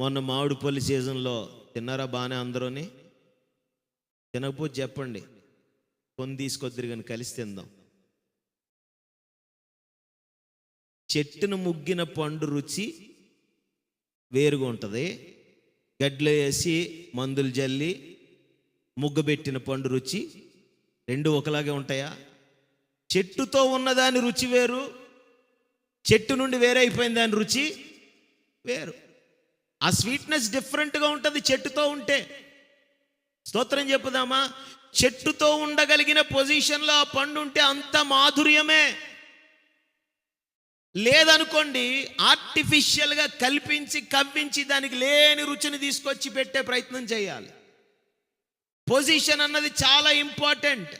మొన్న మామిడిపల్లి సీజన్లో తిన్నారా బాగానే అందరూని? తినకపోతే చెప్పండి. కొని తీసుకొద్దురు కానీ కలిసి తిందాం. చెట్టును ముగ్గిన పండు రుచి వేరుగా ఉంటుంది. గడ్డలో వేసి మందులు జల్లి ముగ్గబెట్టిన పండు రుచి రెండు ఒకలాగే ఉంటాయా? చెట్టుతో ఉన్నదాని రుచి వేరు. చెట్టు నుండి వేరైపోయిన దాని రుచి వేరు. ఆ స్వీట్నెస్ డిఫరెంట్గా ఉంటుంది చెట్టుతో ఉంటే. స్తోత్రం చెప్పుదామా? చెట్టుతో ఉండగలిగిన పొజిషన్లో ఆ పండు ఉంటే అంత మాధుర్యమే. లేదనుకోండి ఆర్టిఫిషియల్గా కల్పించి కవ్వించి దానికి లేని రుచిని తీసుకొచ్చి పెట్టే ప్రయత్నం చేయాలి. పొజిషన్ అన్నది చాలా ఇంపార్టెంట్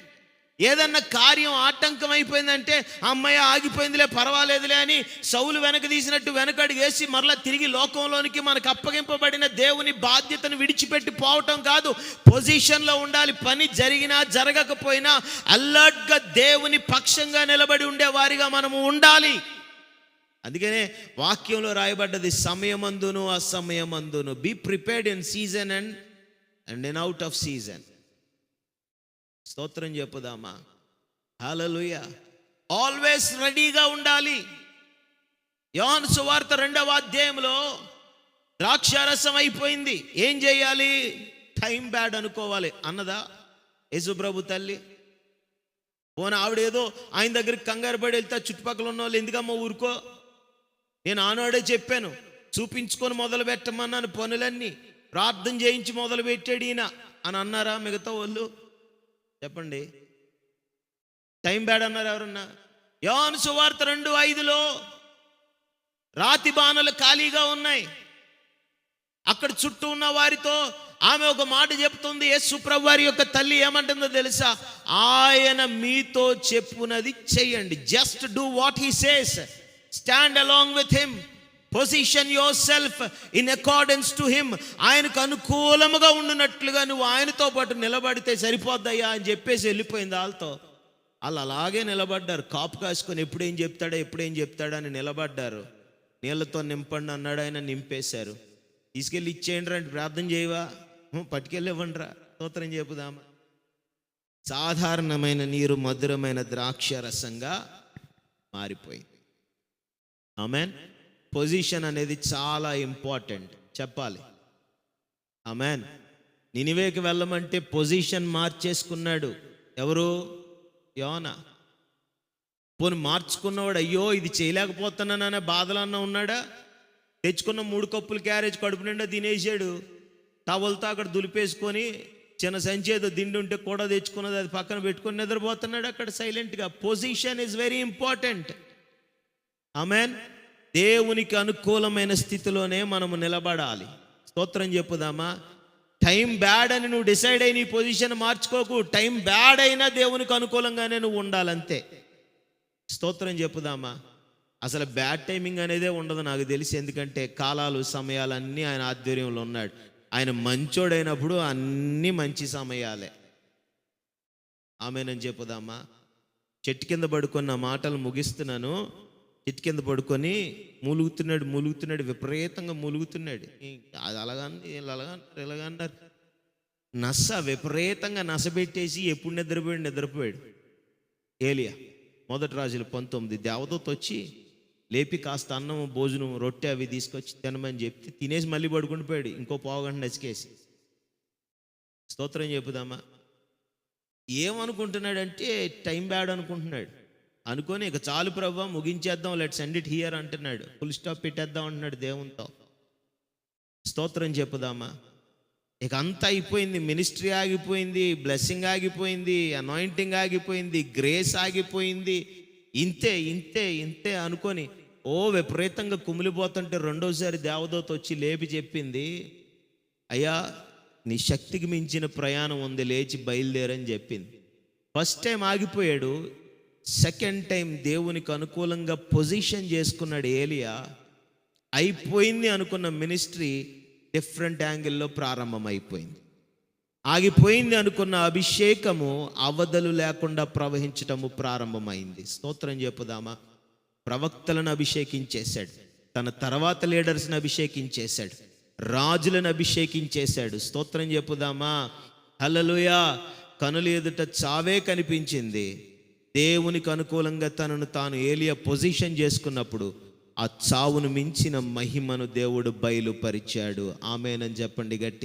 ఏదన్నా కార్యం ఆటంకం అయిపోయిందంటే అమ్మాయి ఆగిపోయిందిలే పర్వాలేదులే అని సౌలు వెనక తీసినట్టు వెనకడుగు వేసి మరలా తిరిగి లోకంలోనికి మనకు అప్పగింపబడిన దేవుని బాధ్యతను విడిచిపెట్టి పోవటం కాదు. పొజిషన్లో ఉండాలి. పని జరిగినా జరగకపోయినా అలర్ట్గా దేవుని పక్షంగా నిలబడి ఉండే వారిగా మనము ఉండాలి. అందుకనే వాక్యంలో రాయబడ్డది సమయమందును అసమయమందును. Be prepared in season and and in out of season స్తోత్రం చెప్పుదామా? హాలలుయ ఆల్వేస్ రెడీగా ఉండాలి. యోన్ సువార్త రెండవ అధ్యాయంలో ద్రాక్షారసం అయిపోయింది. ఏం చేయాలి? టైం బ్యాడ్ అనుకోవాలి. అన్నదా? యేసుప్రభు తల్లి. పోనీ ఆవిడేదో ఆయన దగ్గరికి కంగారు పడి వెళ్తే చుట్టుపక్కల ఉన్న వాళ్ళు ఎందుకమ్మా ఊరుకో? నేను ఆనాడే చెప్పాను. చూపించుకొని మొదలు పెట్టమన్నాను పనులన్నీ. ప్రార్థన చేయించి మొదలు పెట్టాడు ఈయన. అని అన్నారా మిగతా వాళ్ళు? చెప్పండి. టైం బ్యాడ్ అన్నారు ఎవరన్నా? యోన్ సువార్త రెండు ఐదులో రాతి బాణలు ఖాళీగా ఉన్నాయి. అక్కడ చుట్టూ ఉన్న వారితో ఆమె ఒక మాట చెప్తుంది. యేసు ప్రభు వారి యొక్క తల్లి ఏమంటుందో తెలుసా? ఆయన మీతో చెప్పునది చెయ్యండి just do what he says stand along with him position yourself in accordance to him ఆయనకు అనుకూలముగా ఉండునట్లుగా నువ్వు ఆయనతో పాటు నిలబడితే సరిపోద్దయ్యా అని చెప్పేసి వెళ్ళిపోయింది వాళ్ళతో. వాళ్ళు అలాగే నిలబడ్డారు. కాపు కాసుకొని ఎప్పుడేం చెప్తాడో ఎప్పుడేం చెప్తాడో అని నిలబడ్డారు. నీళ్ళతో నింపండి అన్నాడు ఆయన నింపేశారు. తీసుకెళ్ళి ఇచ్చేయండి రండి ప్రార్థన చేయవా? "హు, పట్టుకెళ్ళి రా స్తోత్రం చెప్పుదామా? సాధారణమైన నీరు మధురమైన ద్రాక్ష రసంగా మారిపోయింది. ఆమెన్ పొజిషన్ అనేది చాలా ఇంపార్టెంట్ చెప్పాలి. ఆమెన్ నినివేకి వెళ్ళమంటే పొజిషన్ మార్చేసుకున్నాడు. ఎవరు? యోనా. పోని మార్చుకున్నవాడు అయ్యో ఇది చేయలేకపోతున్నాననే బాధలన్నా ఉన్నాడా? తెచ్చుకున్న మూడు కప్పులు క్యారేజ్ కడుపు నిండా తినేసాడు. టవల్తో అక్కడ దులిపేసుకొని చిన్న సంచి ఏదో దిండి ఉంటే కూడా తెచ్చుకున్నది అది పక్కన పెట్టుకొని నిద్రపోతున్నాడు అక్కడ సైలెంట్గా position is very important amen దేవునికి అనుకూలమైన స్థితిలోనే మనము నిలబడాలి. స్తోత్రం చెప్పుదామా? టైం బ్యాడ్ అని నువ్వు డిసైడ్ అయి నీ పొజిషన్ మార్చుకోకు. టైం బ్యాడ్ అయినా దేవునికి అనుకూలంగానే నువ్వు ఉండాలంతే. స్తోత్రం చెప్పుదామా? అసలు బ్యాడ్ టైమింగ్ అనేదే ఉండదు నాకు తెలిసి. ఎందుకంటే కాలాలు సమయాలు అన్నీ ఆయన ఆధ్వర్యంలో ఉన్నాడు. ఆయన మంచోడైనప్పుడు అన్నీ మంచి సమయాలే. ఆమెనని చెప్పుదామా? చెట్టు కింద పడుకున్న మాటలు ముగిస్తున్నాను. చెట్టు కింద పడుకొని మూలుగుతున్నాడు మూలుగుతున్నాడు విపరీతంగా మూలుగుతున్నాడు. అది అలాగని వీళ్ళు అలాగన్నారు ఇలాగన్నారు నస విపరీతంగా నసబెట్టేసి ఎప్పుడు నిద్రపోయాడు? నిద్రపోయాడు. ఏలియా మొదటి రాజులు పంతొమ్మిది. దేవదూత వచ్చి లేపి కాస్త అన్నం భోజనం రొట్టె అవి తీసుకొచ్చి తినమని చెప్తే తినేసి మళ్ళీ పడుకుని పోయాడు. ఇంకో పావుగంట నచ్చికేసి స్తోత్రం చెప్పుదామా? ఏమనుకుంటున్నాడంటే టైం బ్యాడ్ అనుకుంటున్నాడు. అనుకొని ఇక చాలు ప్రభా ముగించేద్దాం లెట్ సెండ్ ఇట్ హియర్ అంటున్నాడు. ఫుల్ స్టాప్ పెట్టేద్దాం అంటున్నాడు దేవునితో. స్తోత్రం చెప్పుదామా? ఇక అంతా అయిపోయింది మినిస్ట్రీ ఆగిపోయింది బ్లెస్సింగ్ ఆగిపోయింది అనాయింటింగ్ ఆగిపోయింది గ్రేస్ ఆగిపోయింది. ఇంతే ఇంతే ఇంతే అనుకొని ఓ విపరీతంగా కుమిలిపోతుంటే రెండోసారి దేవదూత వచ్చి లేపి చెప్పింది అయ్యా నీ శక్తికి మించిన ప్రయాణం ఉంది లేచి బయలుదేరని చెప్పింది. ఫస్ట్ టైం ఆగిపోయాడు సెకండ్ టైం దేవునికి అనుకూలంగా పొజిషన్ చేసుకున్నాడు ఏలియా. అయిపోయింది అనుకున్న మినిస్ట్రీ డిఫరెంట్ యాంగిల్లో ప్రారంభమైపోయింది. ఆగిపోయింది అనుకున్న అభిషేకము అవధలు లేకుండా ప్రవహించటము ప్రారంభమైంది. స్తోత్రం చెప్పుదామా? ప్రవక్తలను అభిషేకించేశాడు. తన తర్వాత లీడర్స్ని అభిషేకించేశాడు. రాజులను అభిషేకించేశాడు. స్తోత్రం చెప్పుదామా? హలలుయా కనులు ఎదుట చావే కనిపించింది. దేవునికి అనుకూలంగా తనను తాను ఏలియా పొజిషన్ చేసుకున్నప్పుడు ఆ చావును మించిన మహిమను దేవుడు బయలుపరిచాడు. ఆమెనని చెప్పండి గట్టి